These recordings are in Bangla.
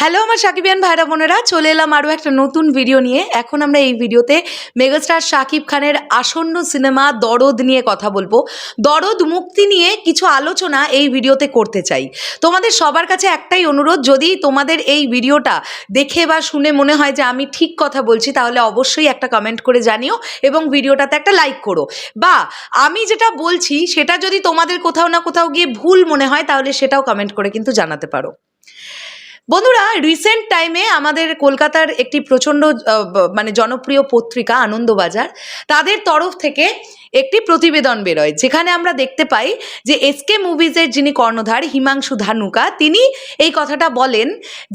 হ্যালো আমার সাকিবিয়ান ভাইরা বোনেরা, চলে এলাম আরও একটা নতুন ভিডিও নিয়ে। এখন আমরা এই ভিডিওতে মেগাস্টার শাকিব খানের আসন্ন সিনেমা দরদ নিয়ে কথা বলব। দরদ মুক্তি নিয়ে কিছু আলোচনা এই ভিডিওতে করতে চাই। তোমাদের সবার কাছে একটাই অনুরোধ, যদি তোমাদের এই ভিডিওটা দেখে বা শুনে মনে হয় যে আমি ঠিক কথা বলছি, তাহলে অবশ্যই একটা কমেন্ট করে জানিও এবং ভিডিওটাতে একটা লাইক করো। বা আমি যেটা বলছি, সেটা যদি তোমাদের কোথাও না কোথাও গিয়ে ভুল মনে হয়, তাহলে সেটাও কমেন্ট করে কিন্তু জানাতে পারো। বন্ধুরা রিসেন্ট টাইমে আমাদের কলকাতার একটি প্রচণ্ড মানে জনপ্রিয় পত্রিকা আনন্দবাজার, তাদের তরফ থেকে একটি প্রতিবেদন বেরোয়। যেখানে আমরা দেখতে পাই যে এসকে মুভিজের যিনি কর্ণধার হিমাংশু ধানুকা, তিনি এই কথাটা বলেন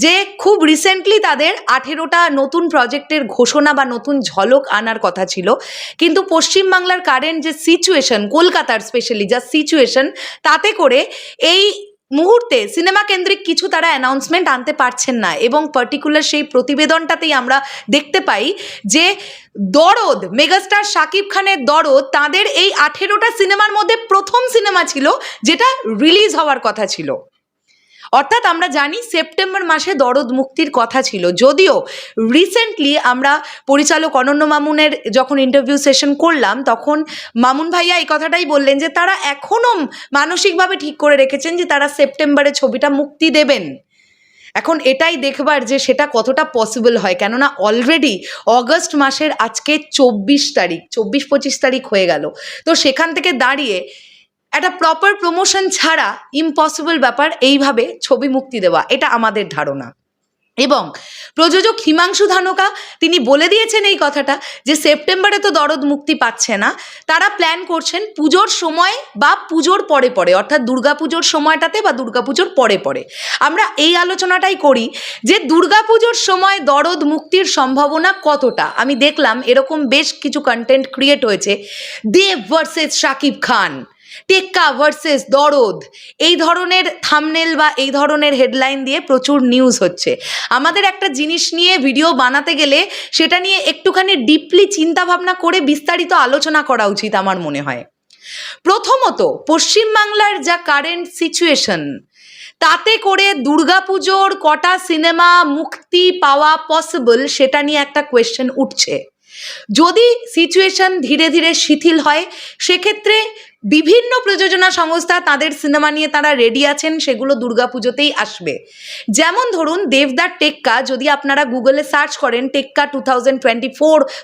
যে খুব রিসেন্টলি তাদের আঠেরোটা নতুন প্রজেক্টের ঘোষণা বা নতুন ঝলক আনার কথা ছিল। কিন্তু পশ্চিমবাংলার কারেন্ট যে সিচুয়েশন কলকাতার স্পেশালি যা সিচুয়েশন তাতে করে এই মুহূর্তে সিনেমা কেন্দ্রিক কিছু তারা অ্যানাউন্সমেন্ট আনতে পারছেন না এবং পার্টিকুলার সেই প্রতিবেদনটাতেই আমরা দেখতে পাই যে দরদ মেগাস্টার শাকিব খানের দরদ তাদের এই আঠেরোটা সিনেমার মধ্যে প্রথম সিনেমা ছিল যেটা রিলিজ হওয়ার কথা ছিল। অর্থাৎ আমরা জানি সেপ্টেম্বর মাসে দরদ মুক্তির কথা ছিল। যদিও রিসেন্টলি আমরা পরিচালক অনন্য মামুনের যখন ইন্টারভিউ সেশন করলাম, তখন মামুন ভাইয়া এই কথাটাই বললেন যে তারা এখনও মানসিকভাবে ঠিক করে রেখেছেন যে তারা সেপ্টেম্বরে ছবিটা মুক্তি দেবেন। এখন এটাই দেখবার যে সেটা কতটা পসিবল হয়। কেননা অলরেডি অগস্ট মাসের আজকে চব্বিশ তারিখ, চব্বিশ পঁচিশ তারিখ হয়ে গেল। তো সেখান থেকে দাঁড়িয়ে একটা প্রপার প্রমোশন ছাড়া ইম্পসিবল ব্যাপার এইভাবে ছবি মুক্তি দেওয়া, এটা আমাদের ধারণা। এবং প্রযোজক হিমাংশু ধানকা, তিনি বলে দিয়েছেন এই কথাটা যে সেপ্টেম্বরে তো দরদ মুক্তি পাচ্ছে না, তারা প্ল্যান করছেন পুজোর সময় বা পুজোর পরে পরে, অর্থাৎ দুর্গাপুজোর সময়টাতে বা দুর্গাপুজোর পরে পরে। আমরা এই আলোচনাটাই করি যে দুর্গাপুজোর সময় দরদ মুক্তির সম্ভাবনা কতটা। আমি দেখলাম এরকম বেশ কিছু কন্টেন্ট ক্রিয়েট হয়েছে। দেব ভার্সেস শাকিব খান। টেক্কা ভার্সেস দরদ, এই ধরনের থামনেল বা এই ধরনের হেডলাইন দিয়ে প্রচুর নিউজ হচ্ছে। আমাদের একটা জিনিস নিয়ে ভিডিও বানাতে গেলে সেটা নিয়ে একটুখানি ডিপলি চিন্তা ভাবনা করে বিস্তারিত আলোচনা করা উচিত আমার মনে হয়। প্রথমত, পশ্চিমবাংলার যা কারেন্ট সিচুয়েশন তাতে করে দুর্গাপুজোর কটা সিনেমা মুক্তি পাওয়া পসিবল সেটা নিয়ে একটা কোয়েশ্চেন উঠছে। যদি সিচুয়েশন ধীরে ধীরে শিথিল হয়, সেক্ষেত্রে বিভিন্ন প্রযোজনা সংস্থা তাদের সিনেমা নিয়ে তারা রেডি আছেন, সেগুলো দুর্গাপুজোতেই আসবে। যেমন ধরুন দেবদার টেক্কা যদি আপনারা গুগলে সার্চ করেন টেক্কা টু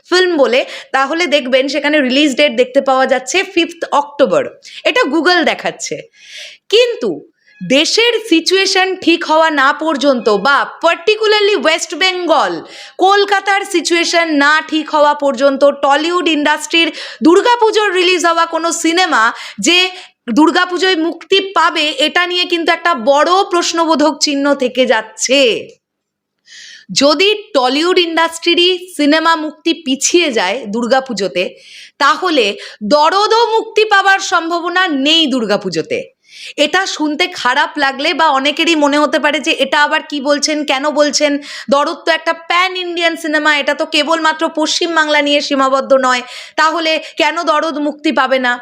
ফিল্ম বলে, তাহলে দেখবেন সেখানে রিলিজ ডেট দেখতে পাওয়া যাচ্ছে ফিফথ অক্টোবর এটা গুগল দেখাচ্ছে। কিন্তু দেশের সিচুয়েশন ঠিক হওয়া না পর্যন্ত বা পার্টিকুলারলি ওয়েস্ট বেঙ্গল কলকাতার সিচুয়েশন না ঠিক হওয়া পর্যন্ত টলিউড ইন্ডাস্ট্রির দুর্গাপুজোর রিলিজ হওয়া কোনো সিনেমা যে দুর্গাপুজোয় মুক্তি পাবে, এটা নিয়ে কিন্তু একটা বড় প্রশ্নবোধক চিহ্ন থেকে যাচ্ছে। যদি টলিউড ইন্ডাস্ট্রিরই সিনেমা মুক্তি পিছিয়ে যায় দুর্গাপুজোতে, তাহলে দরদও মুক্তি পাওয়ার সম্ভাবনা নেই দুর্গাপুজোতে। এটা শুনতে খারাপ লাগলে বা অনেকেরই মনে হতে পারে যে এটা আবার কি বলছেন, কেন বলছেন? দরদ তো একটা প্যান ইন্ডিয়ান সিনেমা এটা তো কেবলমাত্র পশ্চিমবাংলা নিয়ে সীমাবদ্ধ নয়। তাহলে কেন দরদ মুক্তি পাবে না?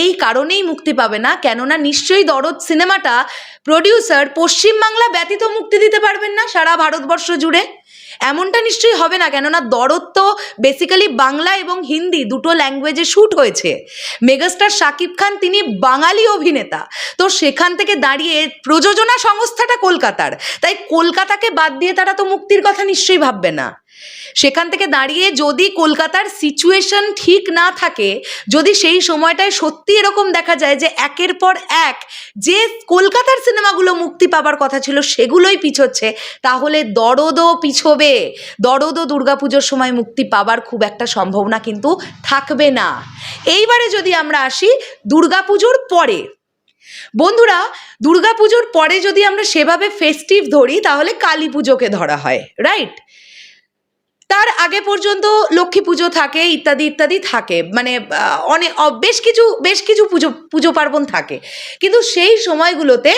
এই কারণেই মুক্তি পাবে না, কেননা নিশ্চয়ই দরদ সিনেমাটা প্রডিউসার পশ্চিমবাংলা ব্যতীত মুক্তি দিতে পারবেন না সারা ভারতবর্ষ জুড়ে। এমনটা নিশ্চয়ই হবে না, কেননা দরদ তো বেসিক্যালি বাংলা এবং হিন্দি দুটো ল্যাঙ্গুয়েজে শ্যুট হয়েছে। মেগাস্টার শাকিব খান তিনি বাঙালি অভিনেতা। তো সেখান থেকে দাঁড়িয়ে প্রযোজনা সংস্থাটা কলকাতার। তাই কলকাতাকে বাদ দিয়ে তারা তো মুক্তির কথা নিশ্চয়ই ভাববে না। সেখান থেকে দাঁড়িয়ে যদি কলকাতার সিচুয়েশন ঠিক না থাকে, যদি সেই সময়টায় সত্যি এরকম দেখা যায় যে একের পর এক যে কলকাতার সিনেমাগুলো মুক্তি পাবার কথা ছিল সেগুলোই পিছোচ্ছে, তাহলে দরদও পিছবে। দরদও দুর্গাপুজোর সময় মুক্তি পাবার খুব একটা সম্ভাবনা কিন্তু থাকবে না। এইবারে যদি আমরা আসি দুর্গাপুজোর পরে, বন্ধুরা দুর্গাপুজোর পরে যদি আমরা সেভাবে ফেস্টিভ ধরি, তাহলে কালী পুজোকে ধরা হয় রাইট তার আগে পর্যন্ত লক্ষ্মী পুজো থাকে, ইত্যাদি ইত্যাদি থাকে। মানে অনেক বেশ কিছু বেশ কিছু পুজো পুজো পার্বণ থাকে। কিন্তু সেই সময়গুলোতে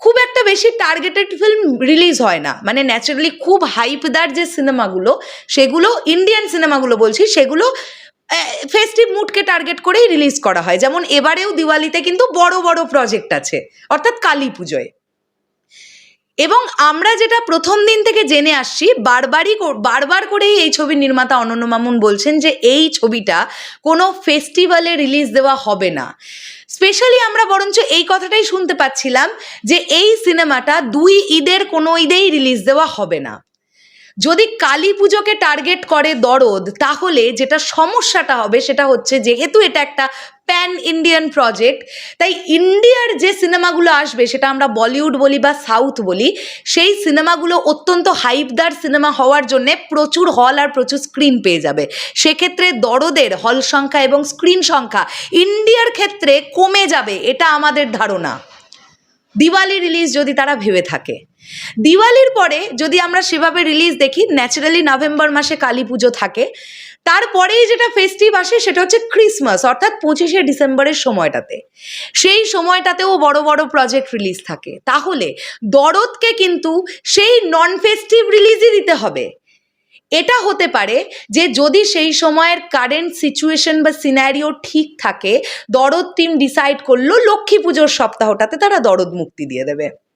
খুব একটা বেশি টার্গেটেড ফিল্ম রিলিজ হয় না। মানে ন্যাচারালি খুব হাইপদার যে সিনেমাগুলো সেগুলো ইন্ডিয়ান সিনেমাগুলো বলছি, সেগুলো ফেস্টিভ মুডকে টার্গেট করেই রিলিজ করা হয়। যেমন এবারেও দিওয়ালিতে কিন্তু বড় বড় প্রজেক্ট আছে, অর্থাৎ কালী পুজোয়। এবং আমরা যেটা প্রথম দিন থেকে জেনে আসছি, বারবারই বারবার করেই এই ছবির নির্মাতা অনন্য মামুন বলছেন যে এই ছবিটা কোনো ফেস্টিভ্যালে রিলিজ দেওয়া হবে না। স্পেশালি আমরা বরঞ্চ এই কথাটাই শুনতে পাচ্ছিলাম যে এই সিনেমাটা দুই ঈদের কোনো ঈদেই রিলিজ দেওয়া হবে না। যদি কালী পুজোকে টার্গেট করে দরদ, তাহলে যেটা সমস্যাটা হবে সেটা হচ্ছে যেহেতু এটা একটা প্যান ইন্ডিয়ান প্রজেক্ট তাই ইন্ডিয়ার যে সিনেমাগুলো আসবে, সেটা আমরা বলিউড বলি বা সাউথ বলি, সেই সিনেমাগুলো অত্যন্ত হাইপদার সিনেমা হওয়ার জন্যে প্রচুর হল আর প্রচুর স্ক্রিন পেয়ে যাবে। সেক্ষেত্রে দরদের হল সংখ্যা এবং স্ক্রিন সংখ্যা ইন্ডিয়ার ক্ষেত্রে কমে যাবে, এটা আমাদের ধারণা। দিওয়ালি রিলিজ যদি তারা ভেবে থাকে। দিওয়ালির পরে যদি আমরা সেভাবে রিলিজ দেখি ন্যাচারালি নভেম্বর মাসে কালী পুজো থাকে, তারপরেই যেটা ফেস্টিভ আসে সেটা হচ্ছে ক্রিসমাস অর্থাৎ পঁচিশে ডিসেম্বরের সময়টাতে। সেই সময়টাতেও বড় বড় প্রজেক্ট রিলিজ থাকে। তাহলে দরদকে কিন্তু সেই নন ফেস্টিভ রিলিজই দিতে হবে। এটা হতে পারে যে যদি সেই সময়ের কারেন্ট সিচুয়েশন বা সিনারিও ঠিক থাকে, দরদ টিম ডিসাইড করল লক্ষ্মী পুজোর সপ্তাহটাতে তারা দরদ মুক্তি দিয়ে দেবে।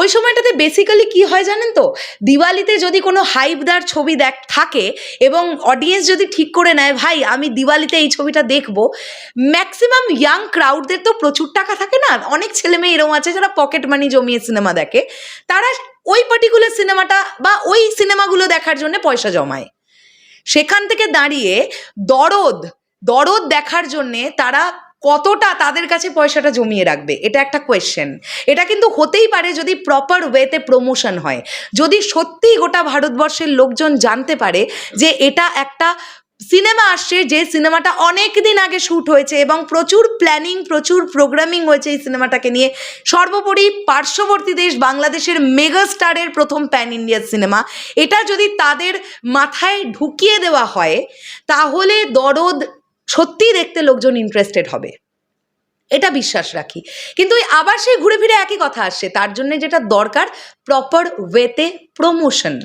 ওই সময়টাতে বেসিক্যালি কি হয় জানেন তো? দিওয়ালিতে যদি কোনো হাইপদার ছবি দেখ, থাকে এবং অডিয়েন্স যদি ঠিক করে নেয়, ভাই, আমি দিওয়ালিতে এই ছবিটা দেখব ম্যাক্সিমাম ইয়াং ক্রাউডদের তো প্রচুর টাকা থাকে না? অনেক ছেলে মেয়ে এরকম আছে যারা পকেট মানি জমিয়ে সিনেমা দেখে। তারা ওই পার্টিকুলার সিনেমাটা বা ওই সিনেমাগুলো দেখার জন্য পয়সা জমায়। সেখান থেকে দাঁড়িয়ে দরদ দরদ দেখার জন্যে তারা কতটা তাদের কাছে পয়সাটা জমিয়ে রাখবে? এটা একটা কোয়েশ্চেন এটা কিন্তু হতেই পারে যদি প্রপার ওয়েতে প্রমোশন হয়। যদি সত্যিই গোটা ভারতবর্ষের লোকজন জানতে পারে যে এটা একটা সিনেমা আসছে, যে সিনেমাটা অনেক দিন আগে শ্যুট হয়েছে এবং প্রচুর প্ল্যানিং প্রচুর প্রোগ্রামিং হয়েছে এই সিনেমাটাকে নিয়ে। সর্বোপরি পার্শ্ববর্তী দেশ বাংলাদেশের মেগা স্টারের প্রথম প্যান ইন্ডিয়ার সিনেমা এটা যদি তাদের মাথায় ঢুকিয়ে দেওয়া হয়, তাহলে দরদ সত্যিই দেখতে লোকজন ইন্টারেস্টেড হবে। এটা বিশ্বাস রাখি। কিন্তু ওই আবার সেই ঘুরে ফিরে একই কথা আসছে তার জন্য যেটা দরকার প্রপার ওয়েতে প্রমোশন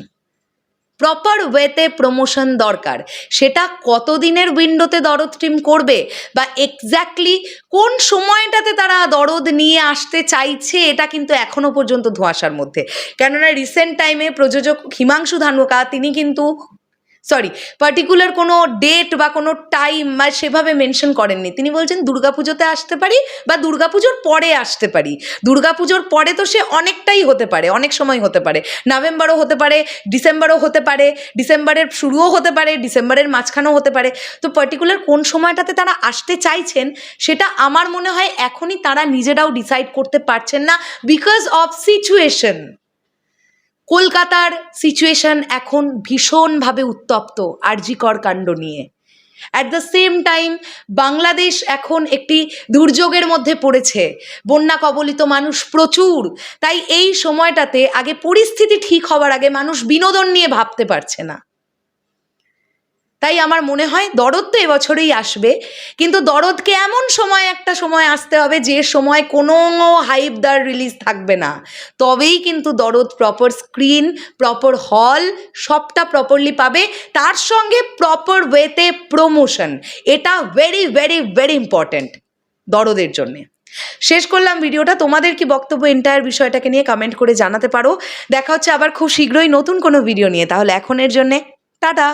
প্রপার ওয়েতে প্রমোশন দরকার। সেটা কতদিনের উইন্ডোতে দরদ টিম করবে বা এক্স্যাক্টলি কোন সময়টাতে তারা দরদ নিয়ে আসতে চাইছে, এটা কিন্তু এখনও পর্যন্ত ধোঁয়াশার মধ্যে। কেননা রিসেন্ট টাইমে প্রযোজক হিমাংশু ধানুকা, তিনি কিন্তু সরি পার্টিকুলার কোনো ডেট বা কোনো টাইম বা সেভাবে মেনশন করেননি। তিনি বলছেন দুর্গাপুজোতে আসতে পারি বা দুর্গাপুজোর পরে আসতে পারি। দুর্গাপুজোর পরে তো সে অনেকটাই হতে পারে, অনেক সময় হতে পারে। নভেম্বরও হতে পারে ডিসেম্বরও হতে পারে ডিসেম্বরের শুরুও হতে পারে ডিসেম্বরের মাঝখানেও হতে পারে। তো পার্টিকুলার কোন সময়টাতে তারা আসতে চাইছেন, সেটা আমার মনে হয় এখনই তারা নিজেরাও ডিসাইড করতে পারছেন না বিকজ অফ সিচুয়েশন কলকাতার সিচুয়েশন এখন ভীষণভাবে উত্তপ্ত আরজিকর কাণ্ড নিয়ে। At the same time Bangladesh এখন একটি দুর্যোগের মধ্যে পড়েছে। বন্যা কবলিত মানুষ প্রচুর। তাই এই সময়টাতে আগে পরিস্থিতি ঠিক হওয়ার আগে মানুষ বিনোদন নিয়ে ভাবতে পারছে না। তাই আমার মনে হয় দরদ তো এবছরেই আসবে, কিন্তু দরদকে এমন সময় একটা সময় আসতে হবে যে সময় কোনো হাইপদার রিলিজ থাকবে না। তবেই কিন্তু দরদ প্রপার স্ক্রিন প্রপার হল সবটা প্রপারলি পাবে। তার সঙ্গে প্রপার ওয়েতে প্রমোশন এটা ভেরি ভেরি ভেরি ইম্পর্ট্যান্ট দরদের জন্যে। শেষ করলাম ভিডিওটা। তোমাদের কি বক্তব্য এন্টায়ার বিষয়টাকে নিয়ে কমেন্ট করে জানাতে পারো। দেখা হচ্ছে আবার খুব শীঘ্রই নতুন কোনো ভিডিও নিয়ে। তাহলে এখনের জন্যে টাটা।